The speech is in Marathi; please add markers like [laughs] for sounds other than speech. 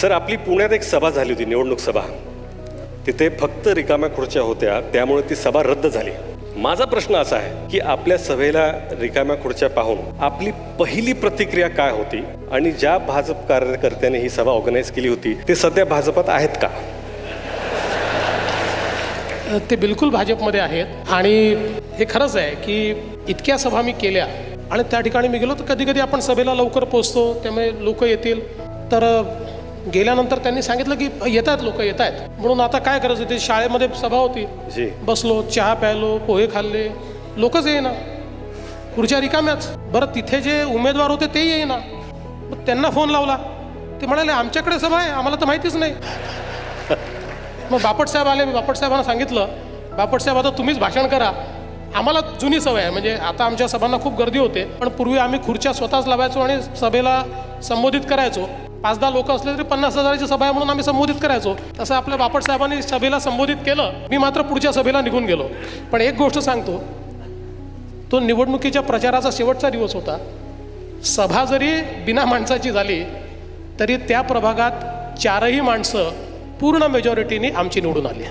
सर आपली पुण्यात एक सभा झाली होती निवडणूक सभा. तिथे फक्त रिकाम्या खुर्च्या होत्या त्यामुळे ती सभा रद्द झाली. माझा प्रश्न असा आहे की आपल्या सभेला रिकाम्या खुर्च्या पाहून आपली पहिली प्रतिक्रिया काय होती आणि ज्या भाजप कार्यकर्त्यांनी ही सभा ऑर्गनाईज केली होती ते सध्या भाजपात आहेत का? ते बिलकुल भाजपमध्ये आहेत. आणि हे खरंच आहे की इतक्या सभा मी केल्या आणि त्या ठिकाणी मी गेलो तर कधी कधी आपण सभेला लवकर पोचतो त्यामुळे लोक येतील. तर गेल्यानंतर त्यांनी सांगितलं की येत आहेत लोक येत आहेत म्हणून आता काय करायचं? ते शाळेमध्ये सभा होती. बसलो चहा प्यायलो पोहे खाल्ले. लोकच येईना. खुर्च्या रिकाम्याच. बरं तिथे जे उमेदवार होते ते येईना. मग त्यांना फोन लावला. ते म्हणाले आमच्याकडे सभा आहे. आम्हाला तर माहितीच नाही. [laughs] मग बापट साहेब आले. बापट साहेबांना सांगितलं बापट साहेब आता तुम्हीच भाषण करा. आम्हाला जुनी सवय आहे. म्हणजे आता आमच्या सभांना खूप गर्दी होते. पण पूर्वी आम्ही खुर्च्या स्वतःच लावायचो आणि सभेला संबोधित करायचो. पाच दहा लोक असले तरी पन्नास हजाराची सभा म्हणून आम्ही संबोधित करायचो. तसं आपल्या बापट साहेबांनी सभेला संबोधित केलं मी मात्र पुढच्या सभेला निघून गेलो. पण एक गोष्ट सांगतो तो निवडणुकीच्या प्रचाराचा शेवटचा दिवस होता. सभा जरी बिना माणसाची झाली तरी त्या प्रभागात चारही माणसं पूर्ण मेजॉरिटीने आमची निवडून आली.